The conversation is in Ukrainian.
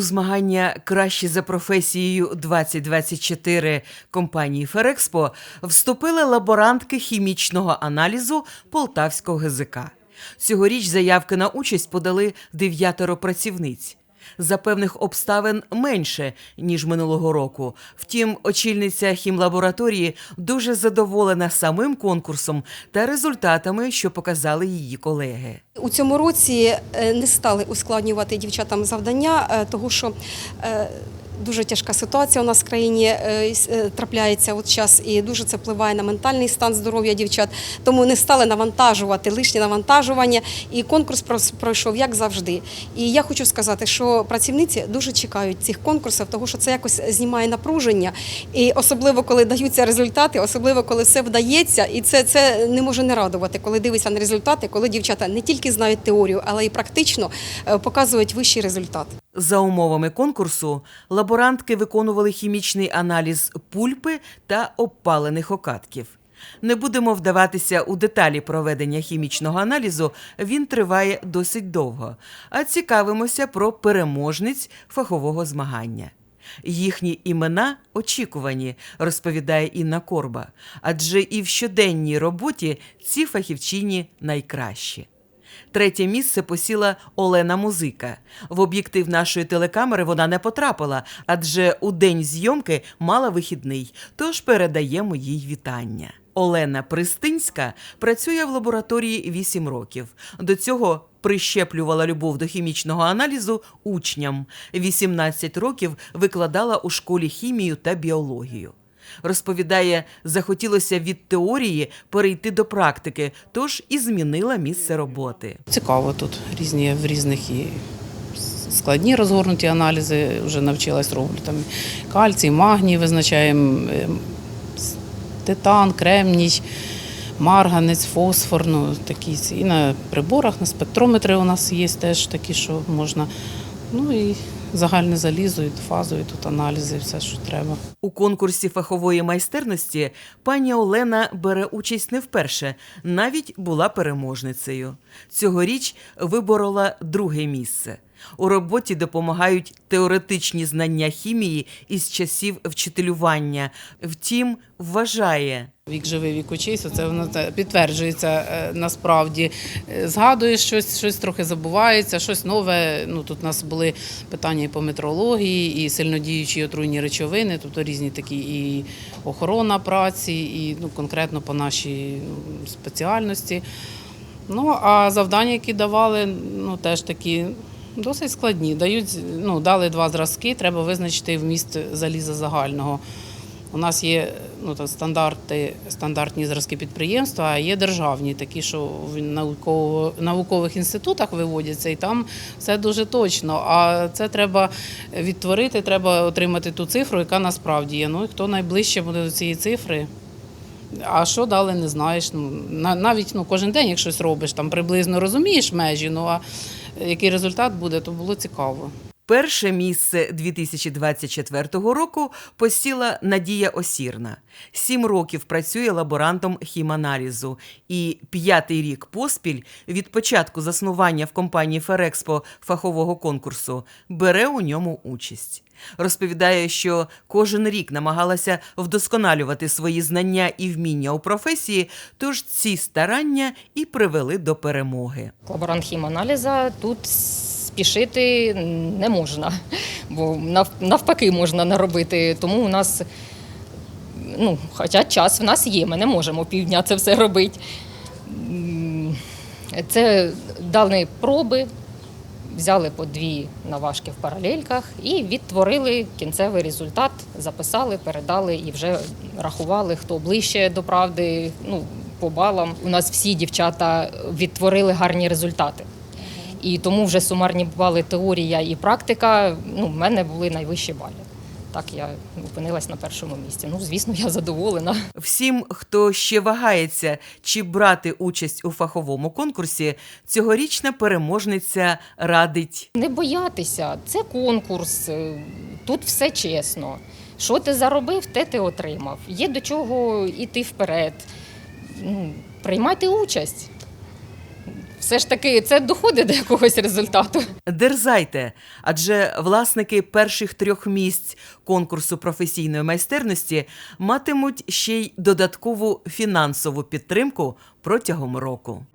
У змагання краще за професією 2024 компанії Ферекспо вступили лаборантки хімічного аналізу Полтавського ГЗК. Цьогоріч заявки на участь подали дев'ятеро працівниць. За певних обставин менше ніж минулого року. Втім, очільниця хімлабораторії дуже задоволена самим конкурсом та результатами, що показали її колеги. У цьому році е, не стали ускладнювати дівчатам завдання, е, тому що е, дуже тяжка ситуація у нас в країні е, е, трапляється от час, і дуже це впливає на ментальний стан здоров'я дівчат. Тому не стали навантажувати лишнє навантажування, і конкурс пройшов як завжди. І я хочу сказати, що працівниці дуже чекають цих конкурсів, тому що це якось знімає напруження, і особливо коли даються результати, особливо коли все вдається, і це, це не може не радувати, коли дивишся на результати, коли дівчата не тільки знають теорію, але й практично е, показують вищий результат. За умовами конкурсу лаборантки виконували хімічний аналіз пульпи та обпалених окатків. Не будемо вдаватися у деталі проведення хімічного аналізу, він триває досить довго, а цікавимося про переможниць фахового змагання. Їхні імена очікувані, розповідає Інна Корба, адже і в щоденній роботі ці фахівчині найкращі. Третє місце посіла Олена Музика. В об'єктив нашої телекамери вона не потрапила, адже у день зйомки мала вихідний, тож передаємо їй вітання. Олена Пристинська працює в лабораторії 8 років. До цього прищеплювала любов до хімічного аналізу учням. 18 років викладала у школі хімію та біологію. Розповідає, захотілося від теорії перейти до практики, тож і змінила місце роботи. Цікаво тут різні в різних і складні розгорнуті аналізи. Вже навчилась роблю там кальцій, магній визначаємо, е, титан, кремній, марганець, фосфор. Ну, такі. І на приборах, на спектрометри у нас є теж такі, що можна. Ну і загальне залізо, і фазу, і тут аналізи, і все, що треба. У конкурсі фахової майстерності пані Олена бере участь не вперше, навіть була переможницею. Цьогоріч виборола друге місце. У роботі допомагають теоретичні знання хімії із часів вчителювання. Втім, вважає, Вік живий, вік учись, це воно підтверджується е, насправді. Е, Згадуєш щось, щось трохи забувається, щось нове. Ну тут у нас були питання і по метрології, і сильнодіючі отруйні речовини, тобто різні такі і охорона праці, і ну, конкретно по нашій спеціальності. Ну а завдання, які давали, ну теж такі. Досить складні. Дають, ну, дали два зразки, треба визначити вміст заліза загального. У нас є ну, так, стандарти, стандартні зразки підприємства, а є державні, такі, що в науково, наукових інститутах виводяться, і там все дуже точно. А це треба відтворити, треба отримати ту цифру, яка насправді є. Ну і хто найближче буде до цієї цифри. А що далі, не знаєш. Ну, на- навіть ну, кожен день, як щось робиш, там приблизно розумієш межі, ну а який результат буде, то було цікаво. Перше місце 2024 року посіла Надія Осірна. Сім років працює лаборантом хіманалізу і п'ятий рік поспіль від початку заснування в компанії Ферекспо фахового конкурсу бере у ньому участь. Розповідає, що кожен рік намагалася вдосконалювати свої знання і вміння у професії, тож ці старання і привели до перемоги. Лаборант хіманаліза тут спішити не можна, бо навпаки можна наробити. Тому у нас, ну, хоча час в нас є, ми не можемо півдня це все робити. Це дали проби, взяли по дві наважки в паралельках і відтворили кінцевий результат, записали, передали і вже рахували, хто ближче до правди. Ну, по балам. У нас всі дівчата відтворили гарні результати. І тому вже сумарні бали теорія і практика. Ну, в мене були найвищі бали. Так я опинилась на першому місці. Ну, звісно, я задоволена. Всім, хто ще вагається, чи брати участь у фаховому конкурсі, цьогорічна переможниця радить Не боятися, це конкурс, тут все чесно. Що ти заробив, те ти отримав. Є до чого йти вперед. Ну, приймайте участь. Все ж таки це доходить до якогось результату. Дерзайте, адже власники перших трьох місць конкурсу професійної майстерності матимуть ще й додаткову фінансову підтримку протягом року.